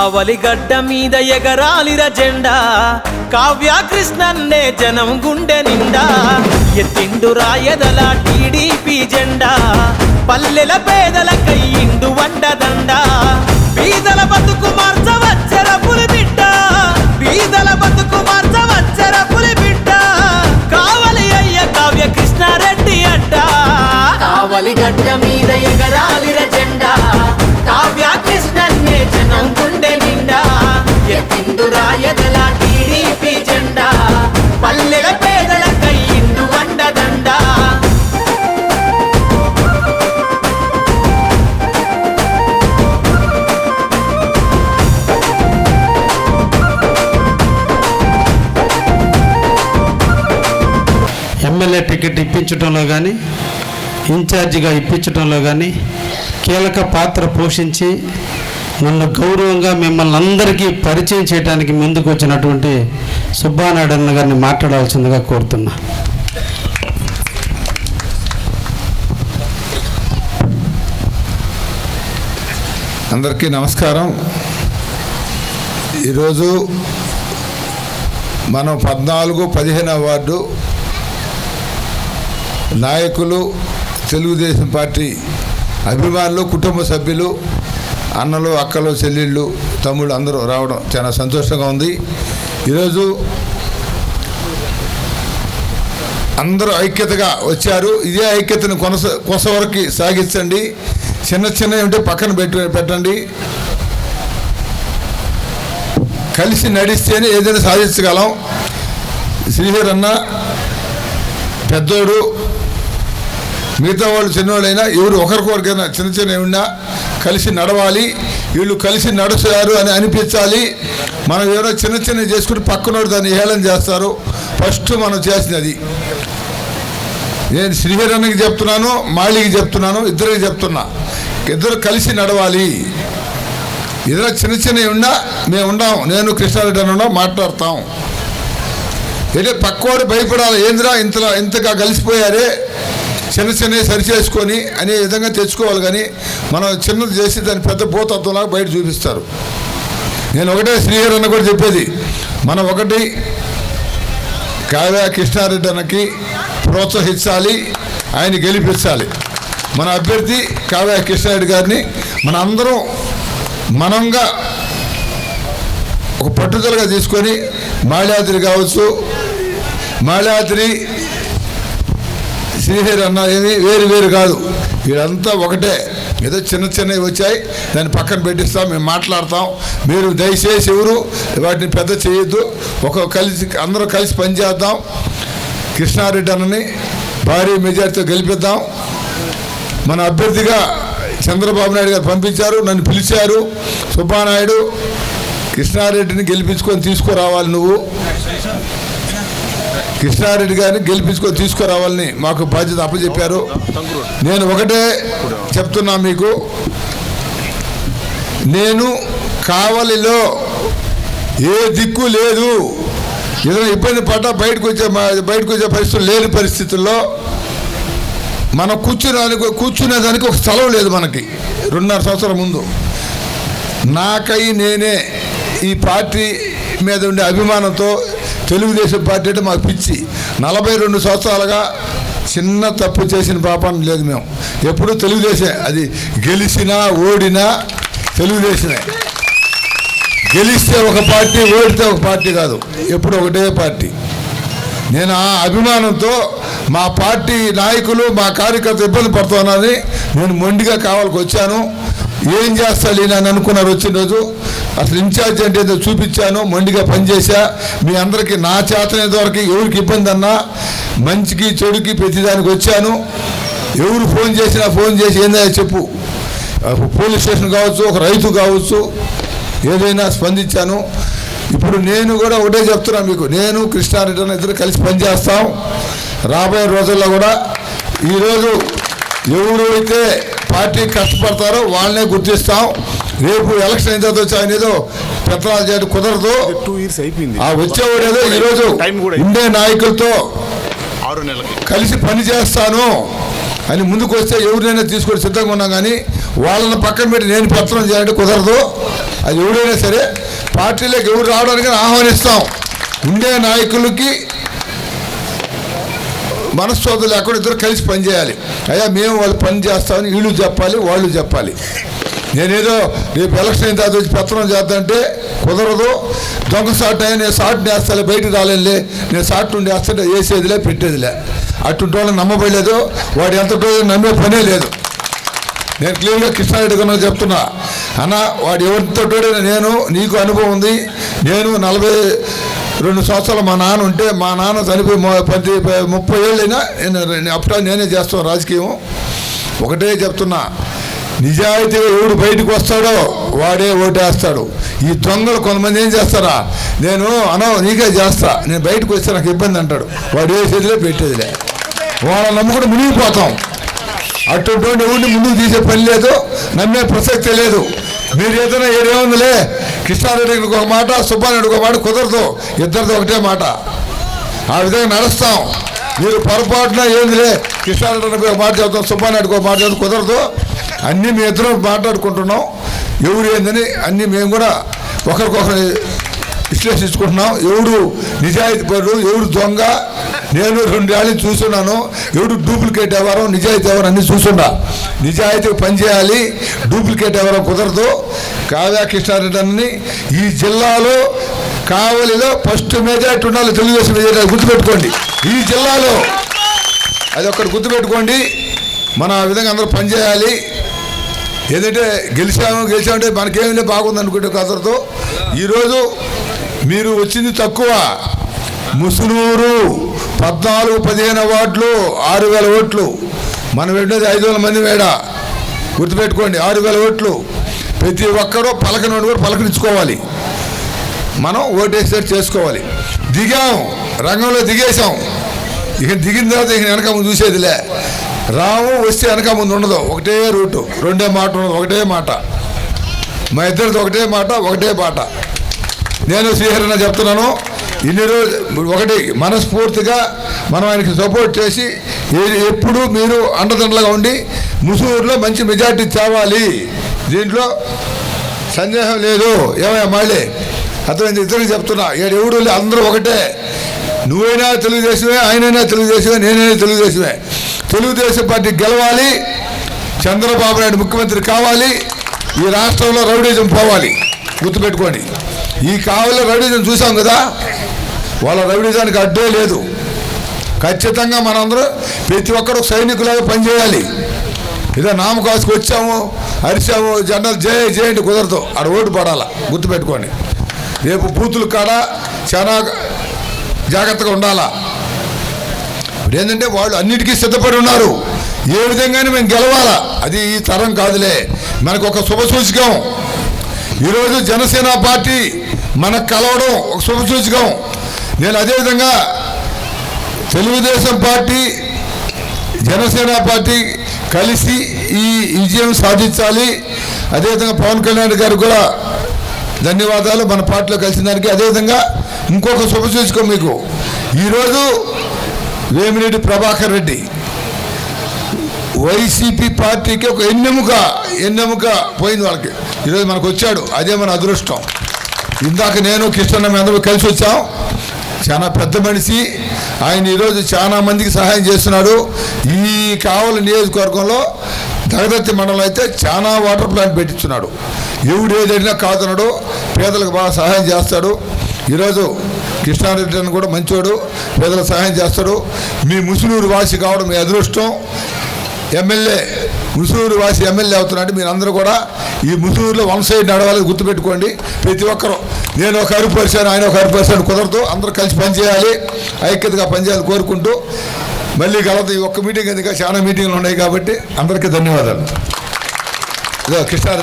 కావలి మీద ఎగరాలిర జెండా. కావ్య కృష్ణన్నే జనం గుండె నిండా. ఎత్తిండు రాయదల టీడీపీ జెండా. పల్లెల పేదల కయ్యిండు వండదండ. బీదల బతుకు మార్చవచ్చర పులిబిడ్డ. బీదల బతుకు ఎమ్మెల్యే టికెట్ ఇప్పించడంలో కానీ ఇన్ఛార్జిగా ఇప్పించడంలో కానీ కీలక పాత్ర పోషించి నన్ను గౌరవంగా మిమ్మల్ని అందరికీ పరిచయం చేయడానికి ముందుకు వచ్చినటువంటి సుబ్బానాయుడు గారిని మాట్లాడాల్సిందిగా కోరుతున్నా. అందరికీ నమస్కారం. ఈరోజు మనం పద్నాలుగు పదిహేను వార్డు నాయకులు తెలుగుదేశం పార్టీ అభిమానులు కుటుంబ సభ్యులు అన్నలు అక్కలు చెల్లెళ్ళు తమ్ముళ్ళు అందరూ రావడం చాలా సంతోషంగా ఉంది. ఈరోజు అందరూ ఐక్యతగా వచ్చారు. ఇదే ఐక్యతను కొనస కొసవరకు సాగించండి. చిన్న చిన్నవి ఉంటే పక్కన పెట్టి పెట్టండి. కలిసి నడిస్తేనే ఏదైనా సాధించగలం. శ్రీహరి అన్న పెద్దోడు మిగతా వాళ్ళు చిన్నవాళ్ళైనా ఎవరు ఒకరికొకరికైనా చిన్న చిన్న ఉన్నా కలిసి నడవాలి. వీళ్ళు కలిసి నడుస్తారు అని అనిపించాలి. మనం ఎవరో చిన్న చిన్న చేసుకుని పక్కనోడు దాన్ని హేళన చేస్తారు. ఫస్ట్ మనం చేసినది. నేను శ్రీహరణకి చెప్తున్నాను మాళికి చెప్తున్నాను ఇద్దరికి చెప్తున్నా. ఇద్దరు కలిసి నడవాలి. ఇద్దరు చిన్న చిన్నవి ఉన్నా మేము ఉన్నాం నేను కృష్ణారెడ్డి అని ఉన్నాం మాట్లాడతాం. అంటే పక్కోడు భయపడాలి. ఏందిరా ఇంతలా ఇంతగా కలిసిపోయారే? చిన్న చిన్నవి సరిచేసుకొని అనే విధంగా తెచ్చుకోవాలి కానీ మనం చిన్నది చేసి దాన్ని పెద్ద భూతత్వంలాగా బయట చూపిస్తారు. నేను ఒకటే శ్రీహరి అన్న కూడా చెప్పేది మనం ఒకటి కావ్య కృష్ణారెడ్డి అన్నకి ప్రోత్సహించాలి ఆయన గెలిపించాలి. మన అభ్యర్థి కావ్య కృష్ణారెడ్డి గారిని మన అందరం మనంగా ఒక పట్టుదలగా తీసుకొని మాల్యాద్రి కావచ్చు మాల్యాద్రి శ్రీహరి అన్న వేరు వేరు కాదు. వీళ్ళంతా ఒకటే. ఏదో చిన్న చిన్నవి వచ్చాయి. దాన్ని పక్కన పెట్టిస్తాం మేము మాట్లాడతాం. మీరు దయచేసి ఎవరు వాటిని పెద్ద చేయొద్దు. ఒక కలిసి అందరూ కలిసి పనిచేద్దాం కృష్ణారెడ్డి అన్నని భారీ మెజార్టీతో గెలిపిద్దాం. మన అభ్యర్థిగా చంద్రబాబు నాయుడు గారు పంపించారు నన్ను పిలిచారు. సుబ్బానాయుడు కృష్ణారెడ్డిని గెలిపించుకొని తీసుకురావాలి నువ్వు. కృష్ణారెడ్డి గారిని గెలిపించుకొని తీసుకురావాలని మాకు బాధ్యత అప్పచెప్పారు. నేను ఒకటే చెప్తున్నా మీకు. నేను కావలిలో ఏ దిక్కు లేదు. ఏదైనా ఇబ్బంది పడ్డా బయటకు వచ్చే బయటకు వచ్చే పరిస్థితులు లేని పరిస్థితుల్లో మనం కూర్చునేదానికి కూర్చునేదానికి ఒక స్థలం లేదు మనకి రెండున్నర సంవత్సరం ముందు. నాకై నేనే ఈ పార్టీ మీద ఉండే అభిమానంతో తెలుగుదేశం పార్టీ అంటే మాకు పిచ్చి. నలభై రెండు సంవత్సరాలుగా చిన్న తప్పు చేసిన పాపాన్ని లేదు మేము. ఎప్పుడు తెలుగుదేశం అది గెలిచినా ఓడినా తెలుగుదేశమే. గెలిస్తే ఒక పార్టీ ఓడితే ఒక పార్టీ కాదు. ఎప్పుడు ఒకటే పార్టీ. నేను ఆ అభిమానంతో మా పార్టీ నాయకులు మా కార్యకర్త ఇబ్బంది పడుతున్నారని నేను మొండిగా కావాలకు వచ్చాను ఏం చేస్తాడు అని అనుకున్నారు వచ్చిన రోజు. అసలు ఇన్ఛార్జ్ అంటే ఏదో చూపించాను మొండిగా పనిచేశా. మీ అందరికీ నా చేతనే వరకు ఎవరికి ఇబ్బంది అన్నా మంచికి చెడుకి ప్రతిదానికి వచ్చాను. ఎవరు ఫోన్ చేసినా ఫోన్ చేసి ఏందా చెప్పు. పోలీస్ స్టేషన్ కావచ్చు ఒక రైతు కావచ్చు ఏదైనా స్పందించాను. ఇప్పుడు నేను కూడా ఒకటే చెప్తున్నా మీకు. నేను కృష్ణారెడ్డి ఇద్దరు కలిసి పనిచేస్తాం. రాబోయే రోజుల్లో కూడా ఈరోజు ఎవరు అయితే పార్టీ కష్టపడతారో వాళ్ళనే గుర్తిస్తాం. రేపు ఎలక్షన్ అయిన తర్వాత వచ్చి ఆయన ఏదో పెత్తనాలు చేయడం కుదరదు. టూ ఇయర్స్ అయిపోయింది. ఆ వచ్చేవాడు ఏదో ఈరోజు ఉండే నాయకులతో ఆరు నెలలకి. కలిసి పని చేస్తాను. అని ముందుకు వస్తే ఎవరినైనా తీసుకొని సిద్ధంగా ఉన్నాం కానీ వాళ్ళని పక్కన పెట్టి నేను పత్రం చేయాలంటే కుదరదు. అది ఎవడైనా సరే పార్టీలోకి ఎవరు రావడానికి ఆహ్వానిస్తాం. ఉండే నాయకులకి మనస్తోత లేకుండా ఇద్దరు కలిసి పనిచేయాలి అయ్యా మేము వాళ్ళు పని చేస్తామని వీళ్ళు చెప్పాలి వాళ్ళు చెప్పాలి. నేనేదో రేపు ఎలక్షన్ అయిన తర్వాత వచ్చి పత్రం చేద్దంటే కుదరదు. దొంగ సాట్ అయ్యా నేను సాట్ వేస్తాలే బయట రాలేనులే. నేను సాట్ నుండి వేస్తుంటే వేసేదిలే పెట్టేదిలే. అటువంటి వాళ్ళని నమ్మబడలేదు. వాడు ఎంత నమ్మే పనే లేదు. నేను క్లియర్గా కృష్ణారెడ్డి గారు చెప్తున్నా. అన్న వాడు ఎవరితో నేను నీకు అనుభవం ఉంది. నేను నలభై రెండు సంవత్సరాలు మా నాన్న ఉంటే మా నాన్న చనిపోయి పది ముప్పై ఏళ్ళైనా నేను నేను నేనే చేస్తాను రాజకీయం. ఒకటే చెప్తున్నా నిజాయితీగా ఎవడు బయటకు వస్తాడో వాడే ఓటేస్తాడు. ఈ దొంగలు కొంతమంది ఏం చేస్తారా? నేను అనో నీకే చేస్తా నేను బయటకు వస్తే నాకు ఇబ్బంది అంటాడు. వాడు వేసేదిలే పెట్టేదిలే. వాళ్ళ నమ్ముకుని మునిగిపోతాం. అటువంటి ఎవరిని ముందుకు తీసే పని లేదు నమ్మే ప్రసక్తే లేదు. మీరు ఏదైనా ఏదేముందిలే కృష్ణారెడ్డికి ఒక మాట సుబ్బారెడ్డికి ఒక మాట కుదరదు. ఇద్దరిది ఒకటే మాట. ఆ విధంగా నడుస్తాం. మీరు పొరపాటున ఏందిలే కృష్ణారెడ్డికి ఒక మాట చెబుతాం సుబ్బారెడ్డికి ఒక మాట చెబుతాం కుదరదు. అన్నీ మీ ఇద్దరం మాట్లాడుకుంటున్నాం. ఎవరు ఏందని అన్నీ మేము కూడా ఒకరికొకరు విశ్లేషించుకుంటున్నాం. ఎవడు నిజాయితీ పరుడు ఎవడు దొంగ నేను రెండేళ్ళు చూస్తున్నాను. ఎవడు డూప్లికేట్ ఎవరో నిజాయితీ ఎవరు అన్ని చూస్తున్నా. నిజాయితీ పనిచేయాలి డూప్లికేట్ ఎవరో కుదరదు. కావ్యా కృష్ణారెడ్డి ఈ జిల్లాలో కావలిలో ఫస్ట్ మెజార్టీ ఉండాలి తెలుగుదేశం మెజార్టీ గుర్తుపెట్టుకోండి. ఈ జిల్లాలో అది ఒక్కటి గుర్తుపెట్టుకోండి. మనం ఆ విధంగా అందరూ పనిచేయాలి ఏదంటే గెలిచాము గెలిచామంటే మనకేమైనా బాగుంది అనుకుంటే కుదరదు. ఈరోజు మీరు వచ్చింది తక్కువ. ముసునూరు. పద్నాలుగు పదిహేను వార్డులు ఆరు వేల ఓట్లు. మనం వెళ్ళేది ఐదు వేల మంది వేడ గుర్తుపెట్టుకోండి ఆరు వేల ఓట్లు. ప్రతి ఒక్కరూ పలకనోడు కూడా పలకరించుకోవాలి. మనం ఓటేసేట్ చేసుకోవాలి. దిగాం రంగంలో దిగేసాం ఇక దిగిన తర్వాత ఇక వెనక ముందు చూసేదిలే. రాము వస్తే వెనక ముందు ఉండదు. ఒకటే రూటు. రెండే మాట ఉండదు. ఒకటే మాట. మా ఇద్దరిది ఒకటే మాట ఒకటే పాట. నేను శ్రీహరణ చెప్తున్నాను. ఇన్ని రోజు ఒకటి మనస్ఫూర్తిగా మనం ఆయనకి సపోర్ట్ చేసి ఎప్పుడు మీరు అండదండలుగా ఉండి ముసూరులో మంచి మెజార్టీ తేవాలి. దీంట్లో సందేహం లేదు. ఏమయ్యా మళ్ళీ అతను ఇద్దరికి చెప్తున్నా. ఇక్కడ ఎవడు అందరూ ఒకటే. నువ్వైనా తెలుగుదేశమే ఆయనైనా తెలుగుదేశమే నేనైనా తెలుగుదేశమే. తెలుగుదేశం పార్టీ గెలవాలి. చంద్రబాబు నాయుడు ముఖ్యమంత్రి కావాలి. ఈ రాష్ట్రంలో రౌడీజం పోవాలి. గుర్తుపెట్టుకోండి. ఈ కావలిలో రౌడీజం చూసాం కదా? వాళ్ళ రౌడీజానికి అడ్డే లేదు. ఖచ్చితంగా మనందరూ ప్రతి ఒక్కరు సైనికులాగా పనిచేయాలి. ఇదే నామకాసుకు వచ్చాము అరిచాము జనరల్ జయ జయండి కుదరదు. ఆడ ఓటు పడాలా గుర్తుపెట్టుకోండి. రేపు బూతులు కాడ చాలా జాగ్రత్తగా ఉండాలా. ఏంటంటే వాళ్ళు అన్నిటికీ సిద్ధపడి ఉన్నారు. ఏ విధంగానే మేము గెలవాలా. అది ఈ తరం కాదులే. మనకు ఒక శుభసూచకం ఈరోజు జనసేన పార్టీ మనకు కలవడం ఒక శుభ సూచికం. నేను అదేవిధంగా తెలుగుదేశం పార్టీ జనసేన పార్టీ కలిసి ఈ విజయం సాధించాలి. అదేవిధంగా పవన్ కళ్యాణ్ గారు కూడా ధన్యవాదాలు. మన పార్టీలో కలిసిన దానికి అదేవిధంగా ఇంకొక శుభ చూసుకో మీకు. ఈరోజు వేమిరెడ్డి ప్రభాకర్ రెడ్డి వైసీపీ పార్టీకి ఒక ఎన్నెముక ఎన్నెముక పోయింది వాళ్ళకి. ఈరోజు మనకు వచ్చాడు. అదే మన అదృష్టం. ఇందాక నేను కృష్ణ మేము అందరూ కలిసి వచ్చాం. చాలా పెద్ద మనిషి. ఆయన ఈరోజు చాలా మందికి సహాయం చేస్తున్నాడు. ఈ కావల నియోజకవర్గంలో దగదత్తి మండలం అయితే చాలా వాటర్ ప్లాంట్ పెట్టించున్నాడు. ఎవడు ఏదైనా కాదన్నాడు పేదలకు బాగా సహాయం చేస్తాడు. ఈరోజు కృష్ణారెడ్డి అని కూడా మంచివాడు పేదలకు సహాయం చేస్తాడు. మీ ముసునూరు వాసి కావడం మీ అదృష్టం. ఎమ్మెల్యే ముసూరు వాసి ఎమ్మెల్యే అవుతున్నాడు మీరు అందరూ కూడా ఈ ముసూరులో వన్ సైడ్ నడవాలి గుర్తుపెట్టుకోండి. ప్రతి ఒక్కరూ. నేను ఒక అరుపు పరిశాను ఆయన ఒక అరుపు పరిశాను కుదరదు. అందరూ కలిసి పనిచేయాలి ఐక్యతగా పనిచేయాలి కోరుకుంటూ మళ్ళీ కలదు. ఈ ఒక్క మీటింగ్ ఎందుకు? చాలా మీటింగ్లు ఉన్నాయి కాబట్టి అందరికీ ధన్యవాదాలు. ఇదో కృష్ణారెడ్డి